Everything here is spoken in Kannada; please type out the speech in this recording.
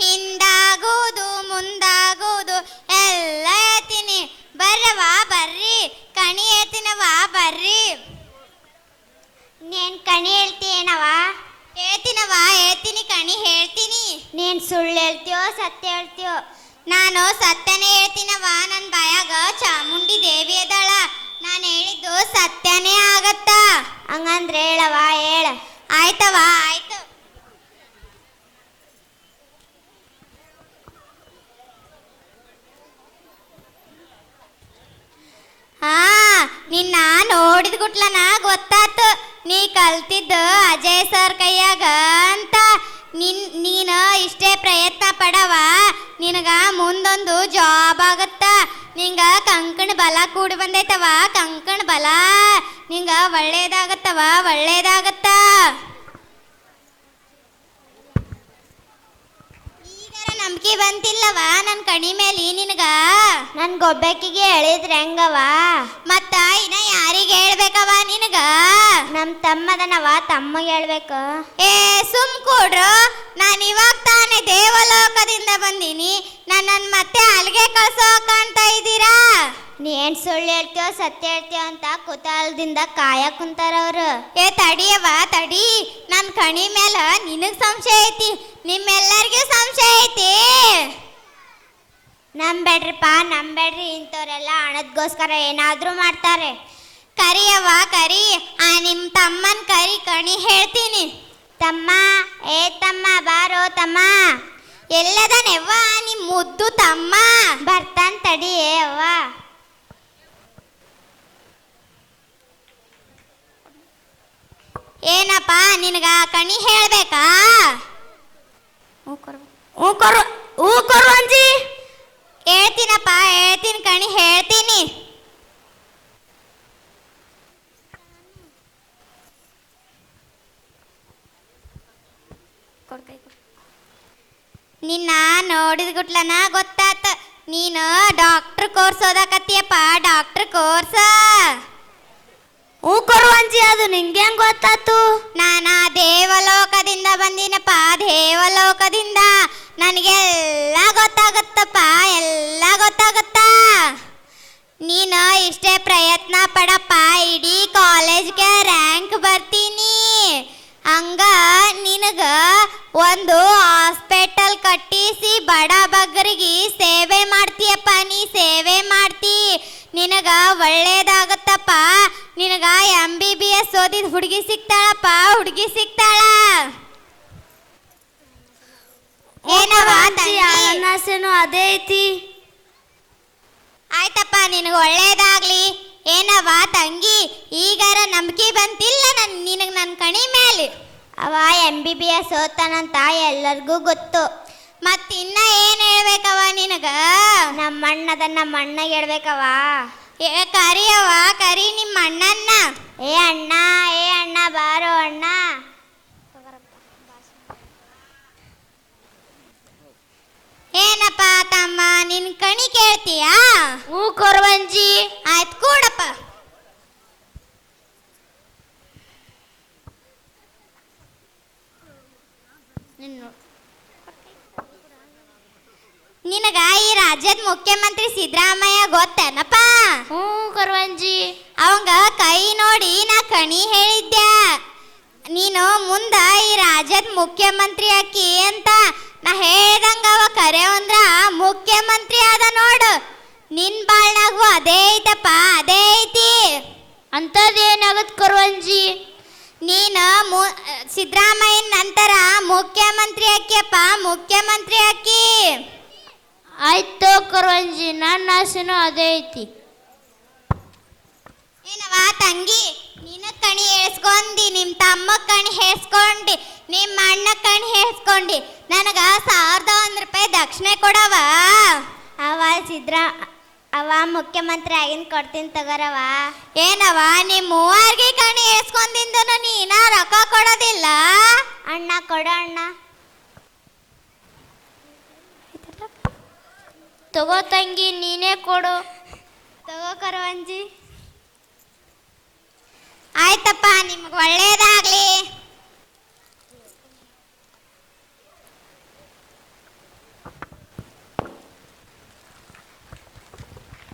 ಹಿಂದಾಗುವುದು ಮುಂದಾಗುವುದು ಎಲ್ಲ ಹೇಳ್ತೀನಿ. ಬರ್ರವಾ ಬರ್ರಿ. ಕಣಿ ಹೇಳ್ತೀನವಾ ಬರ್ರಿ. ನೀನ್ ಕಣಿ ಹೇಳ್ತೀನವ ಹೇಳ್ತೀನವಾ ಹೇಳ್ತೀನಿ ಕಣಿ ಹೇಳ್ತೀನಿ. ನೀನ್ ಸುಳ್ಳು ಹೇಳ್ತೀಯೋ ಸತ್ಯ ಹೇಳ್ತೀಯೋ? ನಾನು ಸತ್ಯನೇ ಹೇಳ್ತೀನವಾ ನನ್ನ ಬಾಯಾಗ ಚಾಮುಂಡಿ ದೇವಿ ಅದಾಳ. ನಾನು ಹೇಳಿದ್ದು ಸತ್ಯನೇ ಆಗತ್ತ? ಹಂಗಂದ್ರೆ ಹೇಳವ ಹೇಳ. ಆಯ್ತವಾ ಆಯ್ತು ಹಾ ನಿನ್ನ ನೋಡಿದ ಗುಟ್ಲನ ಗೊತ್ತಾತು. ನೀ ಕಲ್ತಿದ್ದು ಅಜಯ್ ಸರ್ ಕೈಯಾಗ ಅಂತ. ನಿನ್, ನೀನು ಇಷ್ಟೇ ಪ್ರಯತ್ನ ಪಡವ. ನಿನಗ ಮುಂದೊಂದು ಜಾಬ್ ಆಗತ್ತ. ನಿಂಗ ಕಂಕಣ ಬಲ ಕೂಡಿ ಬಂದೈತವ. ಕಂಕಣ ಬಲ ನಿಂಗ ಒಳ್ಳೇದಾಗತ್ತವ, ಒಳ್ಳೇದಾಗತ್ತ ಈಗರ ನಂಬಿಕೆ ಬಂತಿಲ್ಲವ? ನನ್ನ ಕಣಿ ಮೇಲೆ ನಿನಗ? ನನ್ ಗೊಬ್ಬಕ್ಕಿಗೆ ಹೇಳಿದ್ರೆ ಹೆಂಗವ? ಮತ್ತ ಇನ್ನ ಯಾರಿಗೆ ಹೇಳ್ಬೇಕವ ನಿನಗ? ನಮ್ ತಮ್ಮದನವ ತಮ್ಮಗೆ ಹೇಳ್ಬೇಕು. ಏ ಸುಮ್ ಕೂಡ್ರು. ನಾನು ಇವಾಗ ತಾನೇ ದೇವಲೋಕದಿಂದ ಬಂದೀನಿ. ನನ್ನ ಮತ್ತೆ ಅಲ್ಲಿಗೆ ಕಳ್ಸೋ ಕಾಣ್ತಾ ನೀನ್ ಸುಳ್ಳು ಹೇಳ್ತೀಯೋ ಸತ್ಯ ಹೇಳ್ತೀಯೋ ಅಂತ ಕುತೂಹಲದಿಂದ ಕಾಯ ಕುಂತಾರ ಅವ್ರು. ಏ ತಡಿಯವ ತಡಿ. ನನ್ನ ಕಣಿ ಮೇಲೆ ನಿನಗ್ ಸಂಶಯ ಐತಿ ನಿಮ್ಮೆಲ್ಲರಿಗೂ ಸಂಶಯ ಐತಿ. ನಂಬೇಡ್ರಿಪ್ಪ ನಂಬೇಡ್ರಿ ಇಂಥವ್ರೆಲ್ಲ ಹಣದ್ಗೋಸ್ಕರ ಏನಾದ್ರೂ ಮಾಡ್ತಾರೆ. ಕರಿಯವ್ವ ಕರಿ. ಆ ನಿಮ್ಮ ತಮ್ಮನ ಕರಿ ಕಣಿ ಹೇಳ್ತೀನಿ. ತಮ್ಮ ಏ ತಮ್ಮ ಬಾರೋ ತಮ್ಮ. ಎಲ್ಲದನೆವ್ವ ನಿಮ್ಮ ಮುದ್ದು ತಮ್ಮ. ಬರ್ತಾನ್ ತಡಿ ಏ ಅವ್ವ ಏನಪ್ಪ ನಿನಗ ಕಣಿ ಹೇಳ್ಬೇಕಾ? ಊಕರು ಅಂಜಿ. ಹೇಳ್ತೀನಪ್ಪ ಹೇಳ್ತೀನಿ ಕಣಿ ಹೇಳ್ತೀನಿ. ನಿನ್ನ ನೋಡಿದ ಗುಟ್ಲನ ಗೊತ್ತಾತ. ನೀನು ಡಾಕ್ಟರ್ ಕೋರ್ಸ್ ಓದಾಕತ್ತಿಯಪ್ಪ ಡಾಕ್ಟರ್ ಕೋರ್ಸ್. ಹ್ಞೂ ಕೊರು ಅಂಜಿ ಅದು ನಿಂಗೆ ಹೆಂಗ್ ಗೊತ್ತಾತು? ನಾನು ದೇವಲೋಕದಿಂದ ಬಂದಿನಪ್ಪ, ದೇವಲೋಕದಿಂದ. ನನಗೆಲ್ಲ ಗೊತ್ತಾಗತ್ತಪ್ಪ, ಎಲ್ಲ ಗೊತ್ತಾಗತ್ತ? ನೀನು ಇಷ್ಟೇ ಪ್ರಯತ್ನ ಪಡಪ್ಪ, ಇಡೀ ಕಾಲೇಜ್ಗೆ ರ್ಯಾಂಕ್ ಬರ್ತೀನಿ. ಹಂಗ ನಿನಗ ಒಂದು ಹಾಸ್ಪಿಟಲ್ ಕಟ್ಟಿಸಿ ಬಡ ಬಗ್ಗರಿಗೆ ಸೇವೆ ಮಾಡ್ತೀಯಪ್ಪ, ನೀ ಸೇವೆ ಮಾಡ್ತಿ. ನಿನಗ ಒಳ್ಳೇದಾಗತ್ತಪ್ಪ ನಿನಗ ಎಂ ಬಿ ಬಿ ಎಸ್ ಓದಿದ ಹುಡುಗಿ ಸಿಗ್ತಾಳಪ್ಪ ಹುಡುಗಿ ಸಿಗ್ತಾಳ ಏನವ ಅದೇ ಐತಿ. ಆಯ್ತಪ್ಪ ನಿನಗ ಒಳ್ಳೇದಾಗ್ಲಿ. ಏನವ್ವ ತಂಗಿ? ಈಗಾರ ನಂಬಿಕೆ ಬಂತಿಲ್ಲ ನನ್ ನಿನಗೆ ನನ್ನ ಕಣಿ ಮೇಲೆ ಅವ ಎಂ ಬಿ ಬಿ ಎಸ್ ಓದ್ತಾನಂತ ಎಲ್ಲರಿಗೂ ಗೊತ್ತು. ಮತ್ತಿನ್ನ ಏನು ಹೇಳ್ಬೇಕವ ನಿನಗ? ನಮ್ಮ ಅಣ್ಣದನ್ನ ನಮ್ಮ ಅಣ್ಣಗೆ ಹೇಳ್ಬೇಕವ ಏ ಕರಿಯವ್ವ ಕರಿ ನಿಮ್ಮ ಅಣ್ಣನ್ನ. ಏ ಅಣ್ಣ ಏ ಅಣ್ಣ ಬಾರೋ ಅಣ್ಣ. ಏನಪ್ಪ ತಮ್ಮ ನಿನ್ ಕಣಿ ಕೇಳ್ತೀಯಾ? ಹೂ ಕೊರವಂಜಿ. ಆಯ್ತು ಕೂಡಪ್ಪ. ನಿನಗ ಈ ರಾಜ್ಯದ ಮುಖ್ಯಮಂತ್ರಿ ಸಿದ್ದರಾಮಯ್ಯ ಗೊತ್ತೇನಪ್ಪ? ಹ್ಞೂ ಕರ್ವಂಜಿ. ಅವಂಗ ಕೈ ನೋಡಿ ನಾ ಕಣಿ ಹೇಳಿದ್ದೆ. ನೀನು ಮುಂದ ಈ ರಾಜ್ಯದ ಮುಖ್ಯಮಂತ್ರಿ ಅಕ್ಕಿ ಅಂತ ನಾ ಹೇಳ್ದಂಗ ಅವ ಕರೆ ಅಂದ್ರ ಮುಖ್ಯಮಂತ್ರಿ ಆದ ನೋಡು. ನಿನ್ ಬಾಳ್ನಾಗು ಅದೇ ಐತಪ್ಪ ಅದೇ ಐತಿ. ಅಂಥದ್ದೇನಾಗತ್ ಕರ್ವಂಜಿ? ನೀನು ಮು ಸಿದ್ದರಾಮಯ್ಯನ ನಂತರ ಮುಖ್ಯಮಂತ್ರಿ ಅಕ್ಕಿಯಪ್ಪ ಮುಖ್ಯಮಂತ್ರಿ ಆಕಿ. ಕೊರವಂಜಿ ನನ್ನ ಆಸೆನೂ ಅದೇ ಐತಿ. ಏನವ ತಂಗಿ ನಿನ್ನ ಕಣಿ ಹೇಳ್ಸ್ಕೊಂಡಿ ನಿಮ್ಮ ತಮ್ಮ ಕಣಿ ಹೇಳ್ಸ್ಕೊಂಡಿ ನಿಮ್ಮ ಅಣ್ಣ ಕಣಿ ಹೇಳ್ಸ್ಕೊಂಡಿ ನನಗ ಸಾವಿರದ ಒಂದು ರೂಪಾಯಿ ದಕ್ಷಿಣೆ ಕೊಡವ. ಅವ ಸಿದ್ರ ಅವ ಮುಖ್ಯಮಂತ್ರಿ ಆಗಿನ ಕೊಡ್ತೀನಿ ತಗೋರವ. ಏನವ ನಿಮ್ಮ ಮೂವರ್ಗೆ ಕಣಿ ಹೇಳ್ಸ್ಕೊಂಡಿಂದನು ನೀನ ರೊಕ್ಕ ಕೊಡೋದಿಲ್ಲ? ಅಣ್ಣ ಕೊಡ ಅಣ್ಣ. ತಗೋ ತಂಗಿ ನೀನೇ ಕೊಡು. ತಗೋ ಕರವಂಜಿ. ಆಯ್ತಪ್ಪ ನಿಮ್ಗೆ ಒಳ್ಳೇದಾಗ್ಲಿ.